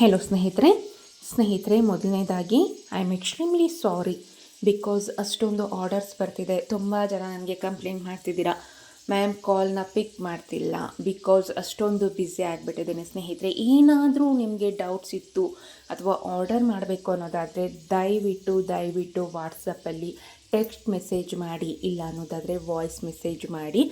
Hello ಸ್ನೇಹಿತರೆ. ಸ್ನೇಹಿತರೆ, ಮೊದಲನೇದಾಗಿ I am extremely sorry because ಅಷ್ಟೊಂದು ಆರ್ಡರ್ಸ್ ಬರ್ತಿದೆ. ತುಂಬ ಜನ ನನಗೆ ಕಂಪ್ಲೇಂಟ್ ಮಾಡ್ತಿದ್ದೀರಾ. ಮ್ಯಾಮ್ ಕಾಲ್ನ ಪಿಕ್ ಮಾಡ್ತಿಲ್ಲ ಬಿಕಾಸ್ ಅಷ್ಟೊಂದು ಬ್ಯುಸಿ ಆಗಿಬಿಟ್ಟಿದ್ದೇನೆ ಸ್ನೇಹಿತರೆ. ಏನಾದರೂ ನಿಮಗೆ ಡೌಟ್ಸ್ ಇತ್ತು ಅಥವಾ ಆರ್ಡರ್ ಮಾಡಬೇಕು ಅನ್ನೋದಾದರೆ, ದಯವಿಟ್ಟು ದಯವಿಟ್ಟು ವಾಟ್ಸಪ್ಪಲ್ಲಿ ಟೆಕ್ಸ್ಟ್ ಮೆಸೇಜ್ ಮಾಡಿ, ಇಲ್ಲ ಅನ್ನೋದಾದರೆ ವಾಯ್ಸ್ ಮೆಸೇಜ್ ಮಾಡಿ.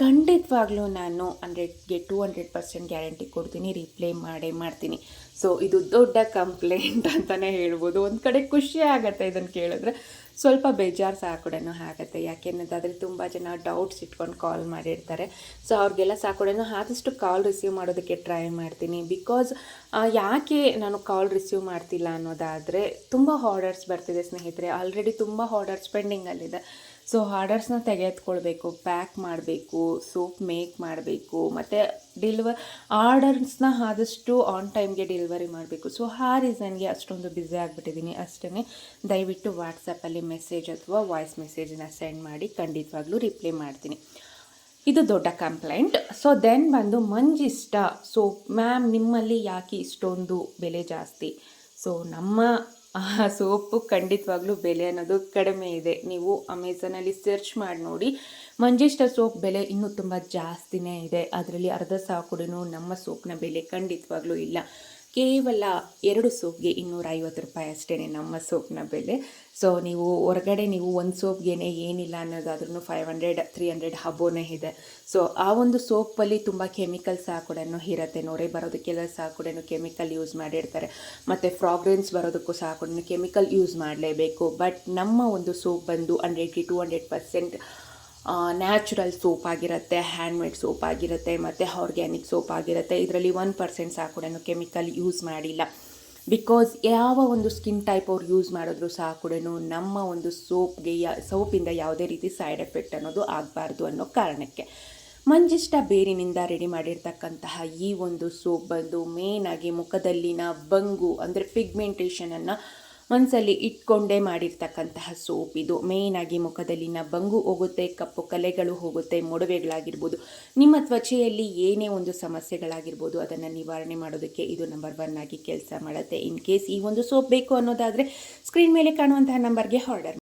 ಖಂಡಿತವಾಗ್ಲೂ ನಾನು ಹಂಡ್ರೆಡ್ಗೆ ಟೂ ಹಂಡ್ರೆಡ್ ಪರ್ಸೆಂಟ್ ಗ್ಯಾರಂಟಿ ಕೊಡ್ತೀನಿ ರಿಪ್ಲೈ ಮಾಡೇ ಮಾಡ್ತೀನಿ. ಸೊ ಇದು ದೊಡ್ಡ ಕಂಪ್ಲೇಂಟ್ ಅಂತಲೇ ಹೇಳ್ಬೋದು. ಒಂದು ಕಡೆ ಖುಷಿ ಆಗುತ್ತೆ ಇದನ್ನು ಕೇಳಿದ್ರೆ. ಸ್ವಲ್ಪ ಬೇಜಾರು ಸಹ ಕೂಡ ಆಗುತ್ತೆ. ಯಾಕೆನ್ನೋದಾದರೆ ತುಂಬ ಜನ ಡೌಟ್ಸ್ ಇಟ್ಕೊಂಡು ಕಾಲ್ ಮಾಡಿರ್ತಾರೆ. ಸೊ ಅವ್ರಿಗೆಲ್ಲ ಸಹ ಕೂಡ ಆದಷ್ಟು ಕಾಲ್ ರಿಸೀವ್ ಮಾಡೋದಕ್ಕೆ ಟ್ರೈ ಮಾಡ್ತೀನಿ. ಬಿಕಾಸ್ ಯಾಕೆ ನಾನು ಕಾಲ್ ರಿಸೀವ್ ಮಾಡ್ತಿಲ್ಲ ಅನ್ನೋದಾದರೆ ತುಂಬ ಆರ್ಡರ್ಸ್ ಬರ್ತಿದೆ ಸ್ನೇಹಿತರೆ. ಆಲ್ರೆಡಿ ತುಂಬ ಆರ್ಡರ್ಸ್ ಪೆಂಡಿಂಗಲ್ಲಿದೆ ಸೊ ಆರ್ಡರ್ಸ್ನ ತೆಗೆದುಕೊಳ್ಬೇಕು ಪ್ಯಾಕ್ ಮಾಡಬೇಕು ಸೋಪ್ ಮೇಕ್ ಮಾಡಬೇಕು, ಮತ್ತು ಡೆಲಿವರ್ ಆರ್ಡರ್ಸ್ನ ಆದಷ್ಟು ಆನ್ ಟೈಮ್ಗೆ ಡೆಲಿವರಿ ಮಾಡಬೇಕು. ಸೊ ಆ ರೀಸನ್ಗೆ ಅಷ್ಟೊಂದು ಬ್ಯುಸಿ ಆಗಿಬಿಟ್ಟಿದ್ದೀನಿ ಅಷ್ಟೇ ದಯವಿಟ್ಟು ವಾಟ್ಸಪ್ಪಲ್ಲಿ ಮೆಸೇಜ್ ಅಥವಾ ವಾಯ್ಸ್ ಮೆಸೇಜನ್ನ ಸೆಂಡ್ ಮಾಡಿ ಖಂಡಿತವಾಗ್ಲೂ ರಿಪ್ಲೈ ಮಾಡ್ತೀನಿ. ಇದು ದೊಡ್ಡ ಕಂಪ್ಲೇಂಟ್ ಸೊ ದೆನ್ ಬಂದು ಮಂಜಿಷ್ಟ. ಸೊ ಮ್ಯಾಮ್ ನಿಮ್ಮಲ್ಲಿ ಯಾಕೆ ಇಷ್ಟೊಂದು ಬೆಲೆ ಜಾಸ್ತಿ? ಸೊ ನಮ್ಮ ಸೋಪು ಖಂಡಿತವಾಗ್ಲೂ ಬೆಲೆ ಅನ್ನೋದು ಕಡಿಮೆ ಇದೆ. ನೀವು ಅಮೆಝಾನಲ್ಲಿ ಸರ್ಚ್ ಮಾಡಿ ನೋಡಿ ಮಂಜಿಷ್ಟ ಸೋಪ್ ಬೆಲೆ ಇನ್ನೂ ತುಂಬ ಜಾಸ್ತಿನೇ ಇದೆ. ಅದರಲ್ಲಿ ಅರ್ಧ ಕೂಡ ನಮ್ಮ ಸೋಪ್ನ ಬೆಲೆ ಖಂಡಿತವಾಗ್ಲೂ ಇಲ್ಲ. ಕೇವಲ ಎರಡು ಸೋಪ್ಗೆ ಇನ್ನೂರ ಐವತ್ತು ರೂಪಾಯಿ ಅಷ್ಟೇ ನಮ್ಮ ಸೋಪ್ನ ಬೆಲೆ. ಸೊ ನೀವು ಹೊರಗಡೆ ನೀವು ಒಂದು ಸೋಪ್ಗೇನೆ ಏನಿಲ್ಲ ಅನ್ನೋದಾದ್ರೂ ಫೈವ್ ಹಂಡ್ರೆಡ್ ತ್ರೀ ಹಂಡ್ರೆಡ್ ಹಬೋನೇ ಇದೆ. ಸೊ ಆ ಒಂದು ಸೋಪಲ್ಲಿ ತುಂಬ ಕೆಮಿಕಲ್ಸ್ ಕೂಡ ಇರುತ್ತೆ. ನೊರೆ ಬರೋದಕ್ಕೆಲ್ಲ ಸಹ ಕೂಡ ಕೆಮಿಕಲ್ ಯೂಸ್ ಮಾಡಿರ್ತಾರೆ. ಮತ್ತು ಫ್ರಾಗ್ರೆನ್ಸ್ ಬರೋದಕ್ಕೂ ಸಹ ಕೂಡ ಕೆಮಿಕಲ್ ಯೂಸ್ ಮಾಡಲೇಬೇಕು. ಬಟ್ ನಮ್ಮ ಒಂದು ಸೋಪ್ ಬಂದು ಹಂಡ್ರೆಡ್ಗೆ two hundred percent natural soap ಆಗಿರುತ್ತೆ ಹ್ಯಾಂಡ್ಮೇಡ್ ಸೋಪ್ ಆಗಿರುತ್ತೆ, ಮತ್ತು ಆರ್ಗ್ಯಾನಿಕ್ ಸೋಪ್ ಆಗಿರುತ್ತೆ. ಇದರಲ್ಲಿ ಒನ್ ಪರ್ಸೆಂಟ್ ಸಹ ಕೂಡ ಕೆಮಿಕಲ್ ಯೂಸ್ ಮಾಡಿಲ್ಲ. ಬಿಕಾಸ್ ಯಾವ ಒಂದು ಸ್ಕಿನ್ ಟೈಪ್ ಅವ್ರು ಯೂಸ್ ಮಾಡಿದ್ರು ಸಹ ಕೂಡ ನಮ್ಮ ಒಂದು ಸೋಪ್ಗೆ ಯಾ ಸೋಪಿಂದ ಯಾವುದೇ ರೀತಿ ಸೈಡ್ ಎಫೆಕ್ಟ್ ಅನ್ನೋದು ಆಗಬಾರ್ದು ಅನ್ನೋ ಕಾರಣಕ್ಕೆ. ಮಂಜಿಷ್ಟ ಬೇರಿನಿಂದ ರೆಡಿ ಮಾಡಿರ್ತಕ್ಕಂತಹ ಈ ಒಂದು ಸೋಪ್ ಬಂದು ಮೇನಾಗಿ ಮುಖದಲ್ಲಿನ ಬಂಗು ಅಂದರೆ ಪಿಗ್ಮೆಂಟೇಷನನ್ನು ಮನಸ್ಸಲ್ಲಿ ಇಟ್ಕೊಂಡೇ ಮಾಡಿರ್ತಕ್ಕಂತಹ ಸೋಪ್. ಇದು ಮೇಯ್ನಾಗಿ ಮುಖದಲ್ಲಿನ ಬಂಗು ಹೋಗುತ್ತೆ, ಕಪ್ಪು ಕಲೆಗಳು ಹೋಗುತ್ತೆ, ಮೊಡವೆಗಳಾಗಿರ್ಬೋದು. ನಿಮ್ಮ ತ್ವಚೆಯಲ್ಲಿ ಏನೇ ಒಂದು ಸಮಸ್ಯೆಗಳಾಗಿರ್ಬೋದು, ಅದನ್ನು ನಿವಾರಣೆ ಮಾಡೋದಕ್ಕೆ ಇದು ನಂಬರ್ ಒನ್ ಆಗಿ ಕೆಲಸ ಮಾಡುತ್ತೆ. ಇನ್ ಕೇಸ್ ಈ ಒಂದು ಸೋಪ್ ಬೇಕು ಅನ್ನೋದಾದರೆ ಸ್ಕ್ರೀನ್ ಮೇಲೆ ಕಾಣುವಂತಹ ನಂಬರ್ಗೆ ಆರ್ಡರ್